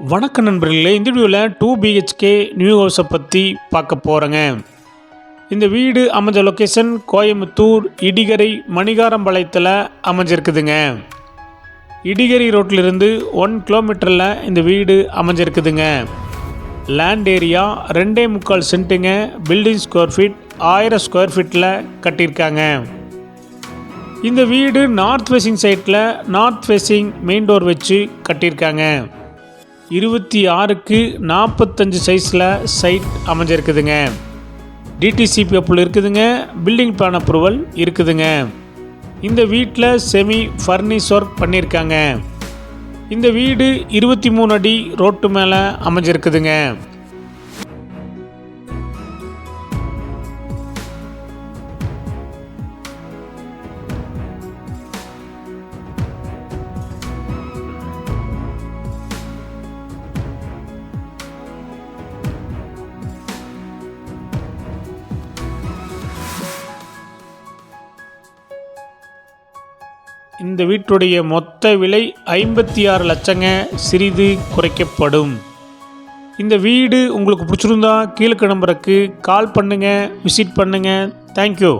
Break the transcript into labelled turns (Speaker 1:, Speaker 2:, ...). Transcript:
Speaker 1: வணக்கம் நண்பர்களே இந்த வீடியோவில் டூ பிஹெச்கே நியூ ஹவுஸை பற்றி பார்க்க போகிறேங்க இந்த வீடு அமைஞ்ச லொக்கேஷன் கோயம்புத்தூர் இடிகரை மணிகாரம்பாளையத்தில் அமைஞ்சிருக்குதுங்க. இடிகரி ரோட்டிலிருந்து ஒன் கிலோமீட்டரில் இந்த வீடு அமைஞ்சிருக்குதுங்க. லேண்ட் ஏரியா ரெண்டே முக்கால் சென்ட்டுங்க பில்டிங் ஸ்கொயர் ஃபீட் ஆயிரம் ஸ்கொயர் ஃபீட்டில் கட்டியிருக்காங்க. இந்த வீடு நார்த் ஃபேஸிங் சைட்டில் நார்த் ஃபேஸிங் மெயின் டோர் வச்சு கட்டியிருக்காங்க. இருபத்தி ஆறுக்கு நாற்பத்தஞ்சு சைஸில் சைட் அமைஞ்சிருக்குதுங்க. டிடிசிபி அப்புள் இருக்குதுங்க. பில்டிங் பிளான் அப்ரூவல் இருக்குதுங்க. இந்த வீட்டில் செமி ஃபர்னிஷ் ஒர்க் பண்ணியிருக்காங்க இந்த வீடு இருபத்தி மூணு அடி ரோட்டு மேலே அமைஞ்சிருக்குதுங்க. இந்த வீட்டுடைய மொத்த விலை ஐம்பத்தி ஆறு லட்சங்க. சிறிது குறைக்கப்படும். இந்த வீடு உங்களுக்கு பிடிச்சிருந்தா கீழே நம்பருக்கு கால் பண்ணுங்கள் விசிட் பண்ணுங்கள் தேங்க்யூ